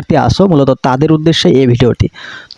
পরীক্ষার্থী আসো মূলত তাদের উদ্দেশ্যে এই ভিডিওটি।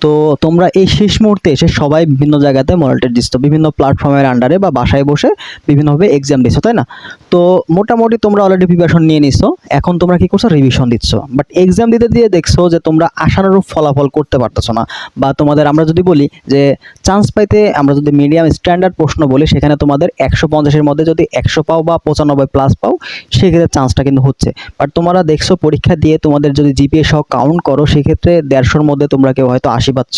তো তোমরা এই শেষ মুহূর্তে এসে সবাই বিভিন্ন জায়গাতে টেস্ট দিচ্ছ বিভিন্ন প্ল্যাটফর্মের আন্ডারে বা বাসায় বসে বিভিন্নভাবে এক্সাম দিচ্ছ তাই না? তো মোটামুটি তোমরা অলরেডি প্রিপারেশন নিয়ে নিছো। এখন তোমরা কি করছ? রিভিশন দিচ্ছ। বাট এক্সাম দিতে দিয়ে দেখছ যে তোমরা আশানুরূপ ফলাফল করতে পারতেছো না। বা তোমাদের আমরা যদি বলি যে চান্স পাইতে আমরা যদি মিডিয়াম স্ট্যান্ডার্ড প্রশ্ন বলি, সেখানে তোমাদের একশো পঞ্চাশের মধ্যে যদি একশো পাও বা পঁচানব্বই প্লাস পাও, সেক্ষেত্রে চান্সটা কিন্তু হচ্ছে। বাট তোমরা দেখছ পরীক্ষা দিয়ে তোমাদের যদি জিপিএ সহ কাউন্ট করো, সেক্ষেত্রে দেড়শোর মধ্যে তোমরা কেউ হয়তো আশি পাচ্ছ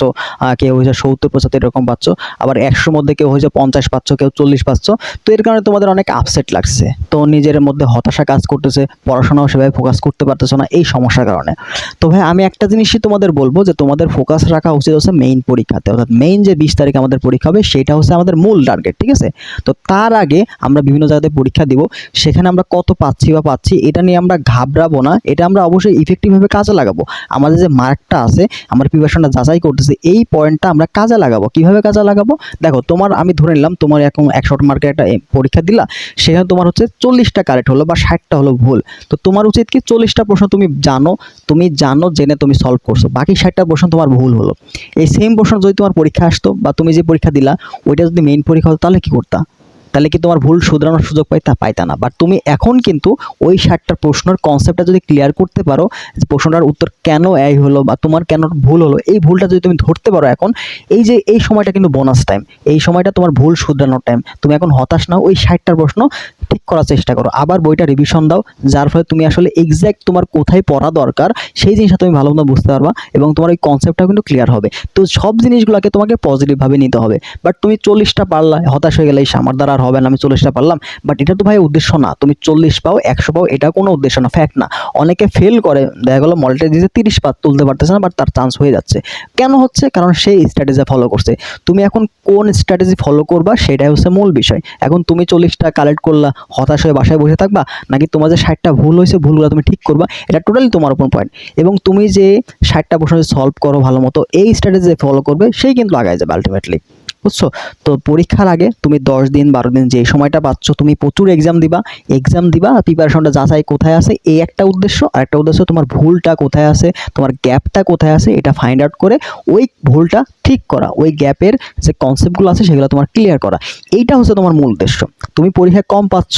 কেউ হয়েছে সত্তর পঁচাত্তর এরকম পাচ্ছ, আবার একশোর মধ্যে কেউ হয়েছে পঞ্চাশ পাচ্ছ, কেউ চল্লিশ পাচ্ছ। তো এর কারণে তোমাদের অনেক আপসেট লাগছে। তো নিজের মধ্যে হতাশা কাজ করতেছে, পড়াশোনাও সেভাবে ফোকাস করতে পারতেছো না, এই সমস্যার কারণে। তো ভাই, আমি একটা জিনিসই তোমাদের বলব যে তোমাদের ফোকাস রাখা উচিত হচ্ছে মেইন পরীক্ষাতে। অর্থাৎ মেইন যে বিশ তারিখে আমাদের পরীক্ষা হবে, সেটা হচ্ছে আমাদের মূল টার্গেট ঠিক আছে? তো তার আগে আমরা বিভিন্ন জায়গাতে পরীক্ষা দিব, সেখানে আমরা কত পাচ্ছি বা পাচ্ছি, এটা নিয়ে আমরা ঘাবড়াবো না, এটা আমরা অবশ্যই ইফেক্টিভভাবে কাজে লাগাবো। আমাদের যে মার্কটা আছে, আমার প্রিপারেশনটা যাচাই করতেছে এই পয়েন্টটা আমরা কাজে লাগাবো। কীভাবে কাজে লাগাবো? দেখো, তোমার আমি ধরে নিলাম, তোমার এখন একশো মার্কের একটা পরীক্ষা দিলা, সেখানে তোমার হচ্ছে চল্লিশটা কারেক্ট হলো বা ষাটটা হলো ভুল। তো তোমার উচিত কি চল্লিশটা প্রশ্ন তুমি জানো তুমি জানো, জেনে তুমি সলভ করছ। বাকি ষাটটা প্রশ্ন তোমার ভুল হলো। এই সেম প্রশ্ন যদি তোমার পরীক্ষা আসতো বা তুমি যে পরীক্ষা দিলা, ওইটা যদি মেইন পরীক্ষা হতো, তাহলে কি করতা? তাহলে কি তোমার ভুল শুধরানোর সুযোগ পাইতা পাইতা না। বাট তুমি এখন কিন্তু ওই ষাটটা প্রশ্নের কনসেপ্টটা যদি ক্লিয়ার করতে পারো প্রশ্নটার উত্তর কেন এই হলো বা তোমার কেন ভুল হলো, এই ভুলটা যদি তুমি ধরতে পারো এখন, এই যে এই সময়টা কিন্তু বোনাস টাইম এই সময়টা তোমার ভুল শুধরানোর টাইম তুমি এখন হতাশ নাও ওই ষাটটার প্রশ্ন করার চেষ্টা করো। আবার বইটা রিভিশন দাও, যার ফলে তুমি আসলে এক্স্যাক্ট তোমার কোথায় পড়া দরকার, সেই জিনিসটা তুমি ভালো মতো বুঝতে পারবা এবং তোমার ওই কনসেপ্টটা কিন্তু ক্লিয়ার হবে। তো সব জিনিসগুলোকে তোমাকে পজিটিভভাবে নিতে হবে। বাট তুমি চল্লিশটা পারলা, হতাশ হয়ে গেলে আমার দ্বারা আর হবে না, আমি চল্লিশটা পারলাম। বাট এটা তো ভাই উদ্দেশ্য না। তুমি চল্লিশ পাও, একশো পাও, এটা কোনো উদ্দেশ্য না ফ্যাক্ট না। অনেকে ফেল করে, দেখা গেলো মলটা দিতে তিরিশ পা তুলতে পারতেছে না বাট তার চান্স হয়ে যাচ্ছে। কেন হচ্ছে? কারণ সেই স্ট্র্যাটেজি ফলো করছে। তুমি এখন কোন স্ট্র্যাটেজি ফলো করবা, সেটাই হচ্ছে মূল বিষয়। এখন তুমি চল্লিশটা কালেক্ট করলা হতাশ হয়ে বাসায় বসে থাকবা? নাকি তোমার যে ষাটটা ভুল হয়েছে, ভুলগুলো তুমি ঠিক করবা? এটা টোটালি তোমার উপর পয়েন্ট এবং তুমি যে ষাটটা প্রশ্ন সলভ করো ভালো মতো, এই স্ট্র্যাটেজি ফলো করবে, সেই কিন্তু আগায় যাবে আলটিমেটলি বুঝছ? তো পরীক্ষার আগে তুমি দশ দিন, বারো দিন যে সময়টা পাচ্ছ, তুমি প্রচুর এক্সাম দিবা। এক্সাম দিবা প্রিপারেশনটা যাচাই কোথায় আছে, এই একটা উদ্দেশ্য। আর একটা উদ্দেশ্য, তোমার ভুলটা কোথায় আছে, তোমার গ্যাপটা কোথায় আছে, এটা ফাইন্ড আউট করে ওই ভুলটা ঠিক করা। ওই গ্যাপের যে কনসেপ্টগুলো আছে, সেগুলো তোমার ক্লিয়ার করা। এইটা হচ্ছে তোমার মূল উদ্দেশ্য। তুমি পরীক্ষায় কম পাচ্ছ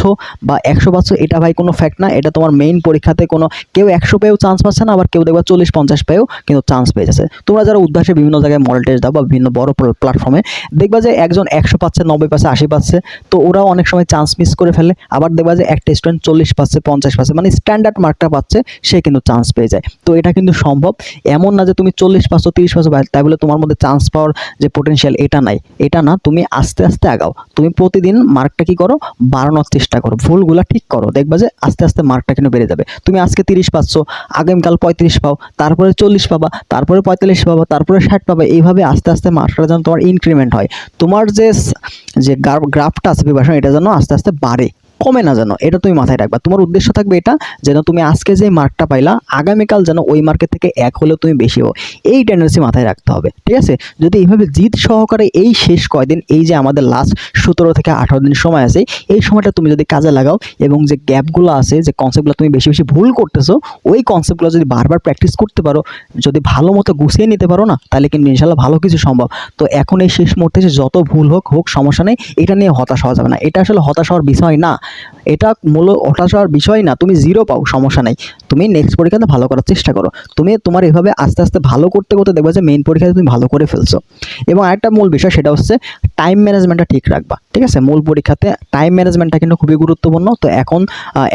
বা একশো পাচ্ছ, এটা ভাই কোনো ফ্যাক্ট না। এটা তোমার মেইন পরীক্ষাতে কোনো, কেউ একশো পেয়েও চান্স পাচ্ছে না, আবার কেউ দেখবা চল্লিশ, পঞ্চাশ পেয়েও কিন্তু চান্স পেয়ে যাচ্ছে। তোমরা যারা উদ্ভাসে বিভিন্ন জায়গায় মডেল টেস্ট দাও বা বিভিন্ন বড় প্ল্যাটফর্মে দেখবা যে একজন একশো পাচ্ছে, নব্বই পাচ্ছে, আশি পাচ্ছে, তো ওরাও অনেক সময় চান্স মিস করে ফেলে। আবার দেখবা যে একটা স্টুডেন্ট চল্লিশ পাচ্ছে, পঞ্চাশ পাচ্ছে মানে স্ট্যান্ডার্ড মার্কটা পাচ্ছে, সে কিন্তু চান্স পেয়ে যায়। তো এটা কিন্তু সম্ভব। এমন না যে তুমি চল্লিশ পাচ্ছ, তিরিশ পাচ্ছ তাই বলে তোমার মধ্যে চান্স পাওয়ার যে পোটেনশিয়াল এটা নাই। এটা না, তুমি আস্তে আস্তে আগাও। তুমি প্রতিদিন মার্কটা কি করো? বাড়ানোর চেষ্টা করো। ভুলগুলা ঠিক করো। দেখবা যে আস্তে আস্তে মার্কটা কিন্তু বেড়ে যাবে। তুমি আজকে তিরিশ পাচ্ছ, আগামীকাল পঁয়ত্রিশ পাও, তারপরে চল্লিশ পাবা, তারপরে পঁয়তাল্লিশ পাবা, তারপরে ষাট পাবা, এইভাবে আস্তে আস্তে মার্কটা যেন তোমার ইনক্রিমেন্ট হয়। তোমার যে যে গ্রাফটা আছে প্রিপারেশন এটা যেন আস্তে আস্তে বাড়ে। কমে না যেন, এটা তুমি মাথায় রাখবা। তোমার উদ্দেশ্য থাকবে এটা, যেন তুমি আজকে যে মার্কটা পাইলা, আগামীকাল যেন ওই মার্কেট থেকে এক হলেও তুমি বেশি হও। এই টেন্ডেন্সি মাথায় রাখতে হবে, ঠিক আছে? যদি এইভাবে জিত সহকারে এই শেষ কয়দিন, এই যে আমাদের লাস্ট সতেরো থেকে আঠারো দিন সময় আছে, এই সময়টা তুমি যদি কাজে লাগাও এবং যে গ্যাপগুলো আছে, যে কনসেপ্টগুলো তুমি বেশি বেশি ভুল করতেছো, ওই কনসেপ্টগুলো যদি বারবার প্র্যাকটিস করতে পারো, যদি ভালো মতো গুছিয়ে নিতে পারো না, তাহলে কিন্তু ইনশাল্লাহ ভালো কিছু সম্ভব। তো এখন এই শেষ মুহূর্তে যত ভুল হোক হোক সমস্যা নেই, এটা নিয়ে হতাশ হওয়া যাবে না। এটা আসলে হতাশ হওয়ার বিষয় না। এটা মূল হতাশার বিষয় না, তুমি জিরো পাও, সমস্যা নেই। তুমি নেক্সট পরীক্ষাতে ভালো করার চেষ্টা করো। তুমি তোমার এভাবে আস্তে আস্তে ভালো করতে করতে দেখবে যে মেইন পরীক্ষাতে তুমি ভালো করে ফেলছো। এবং আরেকটা মূল বিষয়, সেটা হচ্ছে টাইম ম্যানেজমেন্টটা ঠিক রাখবা। ঠিক আছে? মূল পরীক্ষাতে টাইম ম্যানেজমেন্টটা কিন্তু খুবই গুরুত্বপূর্ণ। তো এখন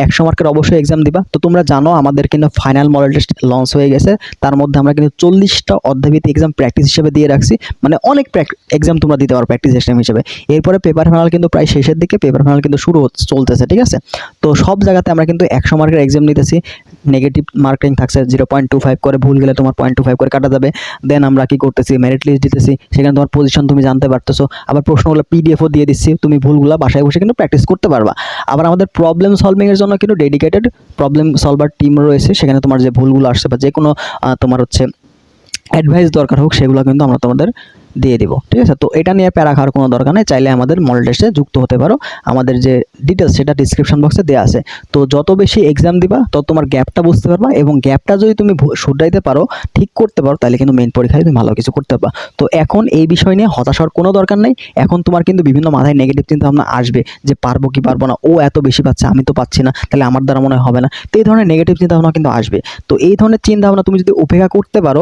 একশো মার্কের অবশ্যই এক্সাম দিবা। তো তোমরা জানো আমাদের কিন্তু ফাইনাল মডেল টেস্ট লঞ্চ হয়ে গেছে। তার মধ্যে আমরা কিন্তু চল্লিশটা অধ্যায়ভিত্তিক এক্সাম প্র্যাকটিস হিসেবে দিয়ে রাখছি। মানে অনেক এক্সাম তোমরা দিতে পারো প্র্যাকটিস এক্সাম হিসেবে। এরপরে পেপার ফাইনাল কিন্তু প্রায় শেষের দিকে পেপার ফাইনাল কিন্তু শুরু হচ্ছে চলতেছে ঠিক আছে? তো সব জায়গাতে আমরা কিন্তু একশো মার্কের এক্সাম নিতেছি। নেগেটিভ মার্কিং থাকছে জিরো পয়েন্ট টু ফাইভ করে, ভুল গেলে তোমার পয়েন্ট টু ফাইভ করে কাটা যাবে। দেন আমরা কি করতেছি? মেরিট লিস্ট দিতেছি। সেখানে তোমার পজিশন তুমি জানতে পারতেছো। আবার প্রশ্নগুলো পিডিএফও দিয়ে দিচ্ছি। তুমি ভুলগুলো বাসায় বসে কিন্তু প্র্যাকটিস করতে পারবা। আবার আমাদের প্রবলেম সলভিংয়ের জন্য কিন্তু ডেডিকেটেড প্রবলেম সলভার টিম রয়েছে। সেখানে তোমার যে ভুলগুলো আসছে বা যে কোনো তোমার হচ্ছে অ্যাডভাইস দরকার হোক, সেগুলো কিন্তু আমরা তোমাদের দিয়ে দিব, ঠিক আছে? তো এটা নিয়ে প্যারা খাওয়ার কোনো দরকার নেই। চাইলে আমাদের মডেল টেস্টে যুক্ত হতে পারো। আমাদের যে ডিটেলস সেটা ডিসক্রিপশন বক্সে দেওয়া আছে। তো যত বেশি এক্সাম দিবা, তত তোমার গ্যাপটা বুঝতে পারবা এবং গ্যাপটা যদি তুমি শুধরাইতে পারো, ঠিক করতে পারো, তাহলে কিন্তু মেন পরীক্ষায় তুমি ভালো কিছু করতে পারবা। তো এখন এই বিষয় নিয়ে হতাশ হওয়ার কোনো দরকার নেই। এখন তোমার কিন্তু বিভিন্ন মাথায় নেগেটিভ চিন্তা ভাবনা আসবে যে পারব কি পারব না, ও এত বেশি পাচ্ছে, আমি তো পাচ্ছি না, তাহলে আমার দ্বারা মনে হবে না। তো এই ধরনের নেগেটিভ চিন্তা ভাবনা কিন্তু আসবে। তো এই ধরনের চিন্তা ভাবনা তুমি যদি উপেক্ষা করতে পারো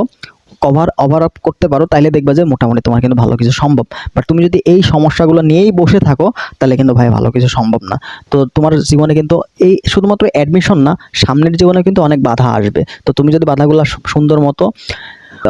কভার ওভার আপ করতে পারো তাহলে দেখবা যে মোটামুটি তোমার কিন্তু ভালো কিছু সম্ভব। বাট তুমি যদি এই সমস্যাগুলো নিয়েই বসে থাকো তাহলে কিন্তু ভাই ভালো কিছু সম্ভব না। তো তোমার জীবনে কিন্তু এই শুধুমাত্র অ্যাডমিশন না, সামনের জীবনে কিন্তু অনেক বাধা আসবে। তো তুমি যদি বাধাগুলো সুন্দর মতো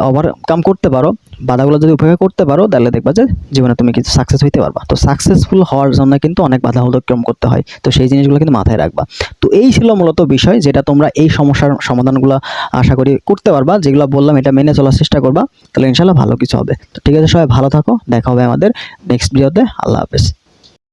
ওভারকাম করতে পারো, বাধাগুলো যদি উপেক্ষা করতে পারো, তাহলে দেখবা যে জীবনে তুমি কিছু সাকসেস হইতে পারবা। তো সাকসেসফুল হওয়ার জন্য কিন্তু অনেক বাধা অতিক্রম করতে হয়। তো সেই জিনিসগুলো কিন্তু মাথায় রাখবা। তো এই ছিল মূলত বিষয় যেটা তোমরা এই সমস্যার সমাধানগুলো আশা করি করতে পারবা, যেগুলো বললাম এটা মেনে চলার চেষ্টা করবা, তাহলে ইনশাল্লাহ ভালো কিছু হবে। তো ঠিক আছে সবাই, ভালো থাকো, দেখা হবে আমাদের নেক্সট ভিডিওতে আল্লাহ হাফেজ।